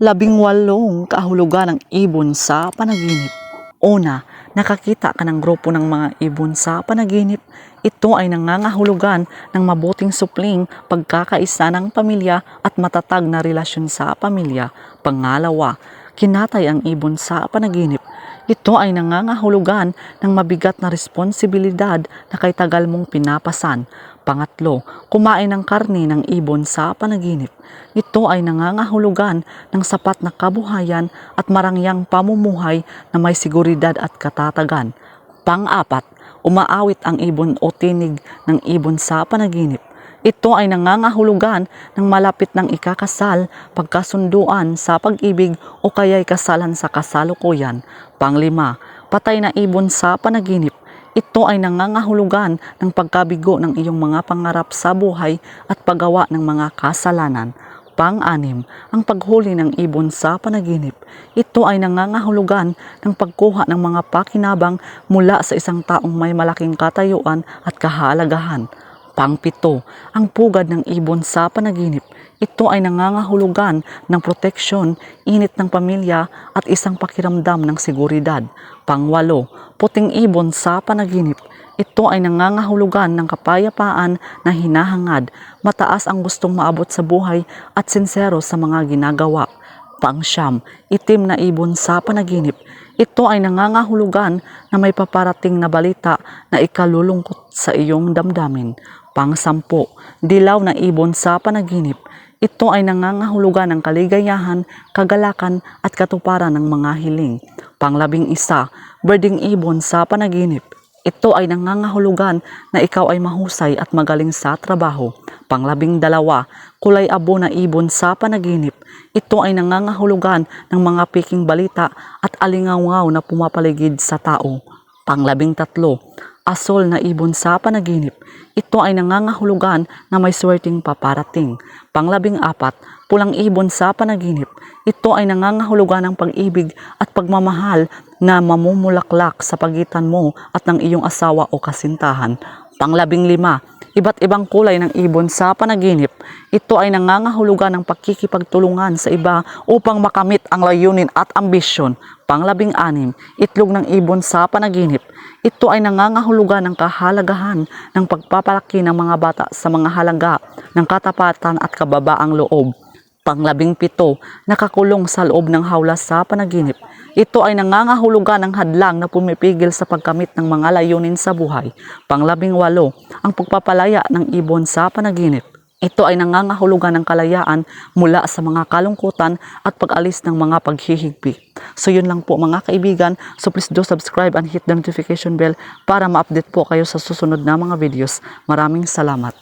labing walong kahulugan ng ibon sa panaginip. Una, nakakita ka ng grupo ng mga ibon sa panaginip. Ito ay nangangahulugan ng mabuting supling pagkakaisa ng pamilya at matatag na relasyon sa pamilya. Pangalawa, kinatay ang ibon sa panaginip. Ito ay nangangahulugan ng mabigat na responsibilidad na kay tagal mong pinapasan. Pangatlo, kumain ng karni ng ibon sa panaginip. Ito ay nangangahulugan ng sapat na kabuhayan at marangyang pamumuhay na may seguridad at katatagan. Pang-apat, umaawit ang ibon o tinig ng ibon sa panaginip. Ito ay nangangahulugan ng malapit ng ikakasal, pagkasunduan sa pag-ibig o kaya'y kasalan sa kasalukuyan. Panglima, patay na ibon sa panaginip. Ito ay nangangahulugan ng pagkabigo ng iyong mga pangarap sa buhay at paggawa ng mga kasalanan. Pang-anim, ang paghuli ng ibon sa panaginip. Ito ay nangangahulugan ng pagkuha ng mga pakinabang mula sa isang taong may malaking katayuan at kahalagahan. Pangpito, ang pugad ng ibon sa panaginip. Ito ay nangangahulugan ng proteksyon, init ng pamilya at isang pakiramdam ng seguridad. Pangwalo, puting ibon sa panaginip. Ito ay nangangahulugan ng kapayapaan na hinahangad, mataas ang gustong maabot sa buhay at sinsero sa mga ginagawa. Pangsyam, itim na ibon sa panaginip. Ito ay nangangahulugan na may paparating na balita na ikalulungkot sa iyong damdamin. Pangsampu, dilaw na ibon sa panaginip. Ito ay nangangahulugan ng kaligayahan, kagalakan at katuparan ng mga hiling. Panglabing isa, birding ibon sa panaginip. Ito ay nangangahulugan na ikaw ay mahusay at magaling sa trabaho. Panglabing dalawa, kulay abo na ibon sa panaginip. Ito ay nangangahulugan ng mga piking balita at alingawngaw na pumapaligid sa tao. Panglabing tatlo, asol na ibon sa panaginip. Ito ay nangangahulugan na may swerteng paparating. Panglabing apat, pulang ibon sa panaginip. Ito ay nangangahulugan ng pag-ibig at pagmamahal na mamumulaklak sa pagitan mo at ng iyong asawa o kasintahan. Panglabing lima, iba't ibang kulay ng ibon sa panaginip. Ito ay nangangahulugan ng pakikipagtulungan sa iba upang makamit ang layunin at ambisyon. Panglabing anim, itlog ng ibon sa panaginip. Ito ay nangangahulugan ng kahalagahan ng pagpapalaki ng mga bata sa mga halaga ng katapatan at kababaang loob. Panglabing pito, nakakulong sa loob ng hawla sa panaginip. Ito ay nangangahulugan ng hadlang na pumipigil sa pagkamit ng mga layunin sa buhay. Panglabing walo, ang pagpapalaya ng ibon sa panaginip. Ito ay nangangahulugan ng kalayaan mula sa mga kalungkutan at pag-alis ng mga paghihigpi. So yun lang po mga kaibigan. So please do subscribe and hit the notification bell para ma-update po kayo sa susunod na mga videos. Maraming salamat.